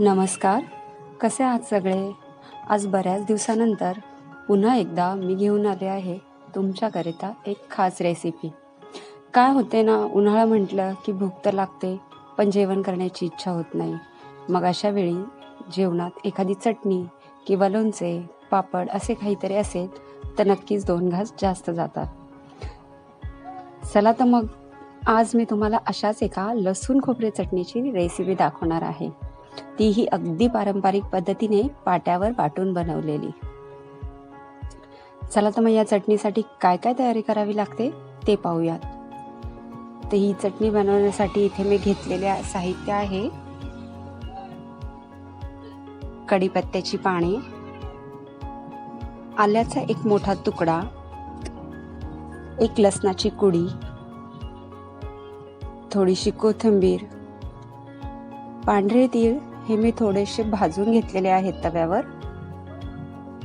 नमस्कार. कसे आहात सगळे? आज बऱ्याच दिवसानंतर पुन्हा एकदा मी घेऊन आले आहे तुमच्याकरिता एक खास रेसिपी काय होते ना उन्हाळा म्हटलं की भूक तर लागते पण जेवण करण्याची इच्छा होत नाही. मग अशा वेळी जेवणात एखादी चटणी किंवा लोणचे पापड असे काहीतरी असेल तर नक्कीच दोन घास जास्त जातात. चला तर मग आज मी तुम्हाला अशाच एका लसूण खोबरे चटणीची रेसिपी दाखवणार आहे. तीही अगदी पारंपरिक पद्धतीने पाट्यावर वाटून बनवलेली. चला तर मग या चटणीसाठी काय काय तयारी करावी लागते ते पाहूयात. तर ही चटणी बनवण्यासाठी इथे मी घेतलेले साहित्य आहे. कढीपत्त्याची पाने. आल्याचा एक मोठा तुकडा. एक लसणाची कुडी. थोडीशी कोथिंबीर. पांढरे तीळ. हे मी थोडेसे भाजून घेतलेले आहेत तव्यावर.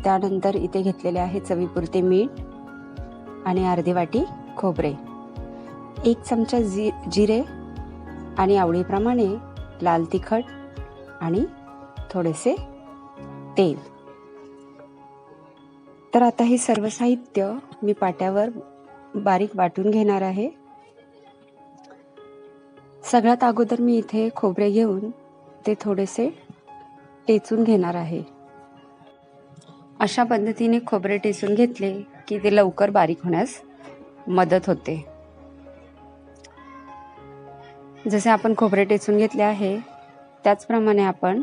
त्यानंतर इथे घेतलेले आहे चवीपुरते मीठ आणि अर्धी वाटी खोबरे. एक चमचा जी जिरे आणि आवडीप्रमाणे लाल तिखट आणि थोडेसे तेल. तर आता हे सर्व साहित्य मी पाट्यावर बारीक वाटून घेणार आहे. सगळ्यात अगोदर मी इथे खोबरे घेऊन ते थोडेसे टेचून घेणार आहे. अशा पद्धतीने खोबरे टेचून घेतले की ते लवकर बारीक होण्यास मदत होते. जसे आपण खोबरे टेचून घेतले आहे त्याचप्रमाणे आपण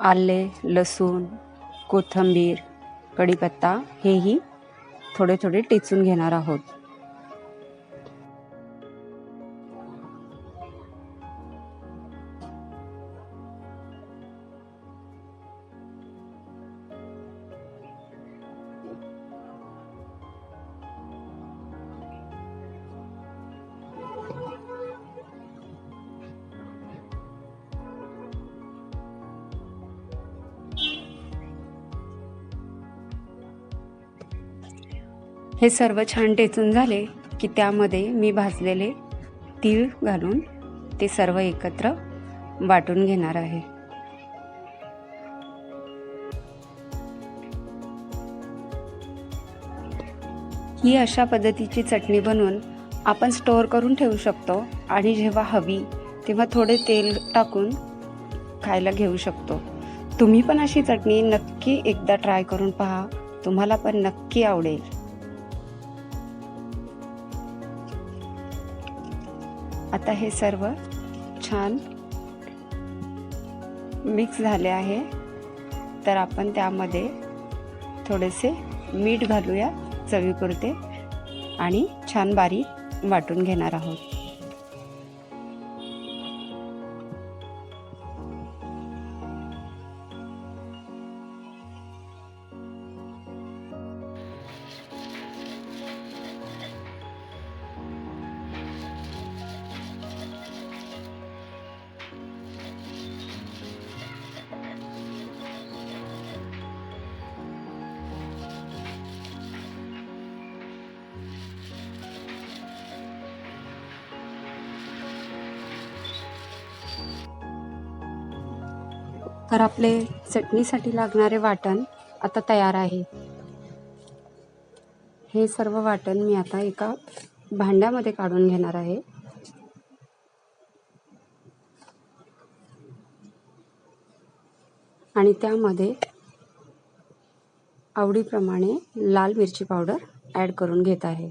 आले लसूण कोथिंबीर कढीपत्ता हेही थोडे थोडे टेचून घेणार आहोत. हे सर्व छान टेचून झाले की त्यामध्ये मी भाजलेले तीळ घालून ते सर्व एकत्र वाटून घेणार आहे. ही अशा पद्धतीची चटणी बनवून आपण स्टोअर करून ठेवू शकतो आणि जेव्हा हवी तेव्हा थोडे तेल टाकून खायला घेऊ शकतो. तुम्ही पण अशी चटणी नक्की एकदा ट्राय करून पहा. तुम्हाला पण नक्की आवडेल. आता हे सर्व छान मिक्स झाले आहे. तर आपण त्यामध्ये थोडेसे मीठ घालूया चवीपुरते आणि छान बारीक वाटून घेणार आहोत. तर आपले चटणीसाठी लागणारे वाटण आता तयार आहे. हे सर्व वाटण मी आता एका भांड्यामध्ये काढून घेणार आहे. आणि त्यामध्ये आवडीप्रमाणे लाल मिरची पावडर ॲड करून घेत आहे.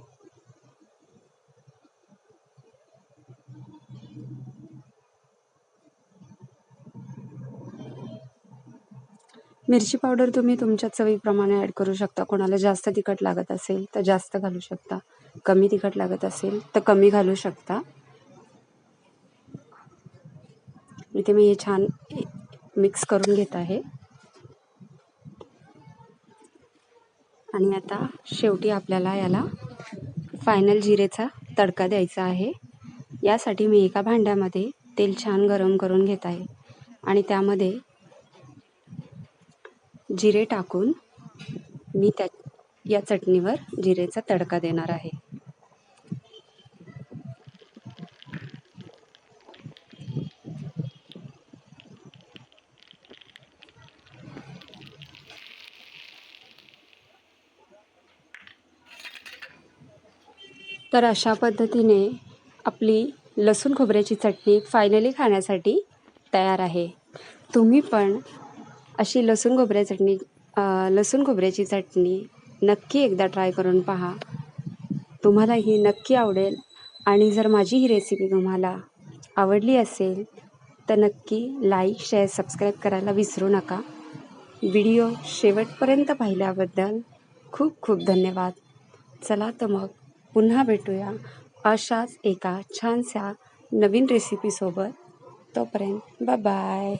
मिरची पावडर तुम्ही तुमच्या चवीप्रमाणे ॲड करू शकता. कोणाला जास्त तिखट लागत असेल तर जास्त घालू शकता. कमी तिखट लागत असेल तर कमी घालू शकता. इथे मी हे छान मिक्स करून घेत आहे. आणि आता शेवटी आपल्याला याला फायनल जिरेचा तडका द्यायचा आहे. यासाठी मी एका भांड्यामध्ये तेल छान गरम करून घेत आहे. आणि त्यामध्ये जिरे टाकून मी त्या या चटणीवर जिरेचा तडका देणार आहे. तर अशा पद्धतीने आपली लसूण खोबऱ्याची चटणी फायनली खाण्यासाठी तयार आहे. तुम्ही पण अशी लसूण खोबऱ्या चटणी लसूण खोबऱ्याची चटणी नक्की एकदा ट्राय करून पहा. तुम्हाला ही नक्की आवडेल आणि जर माझी ही रेसिपी तुम्हाला आवडली असेल तर नक्की लाईक शेअर सबस्क्राईब करायला विसरू नका. व्हिडिओ शेवटपर्यंत पाहिल्याबद्दल खूप खूप धन्यवाद. चला तर मग पुन्हा भेटूया अशाच एका छानशा नवीन रेसिपीसोबत तोपर्यंत बाय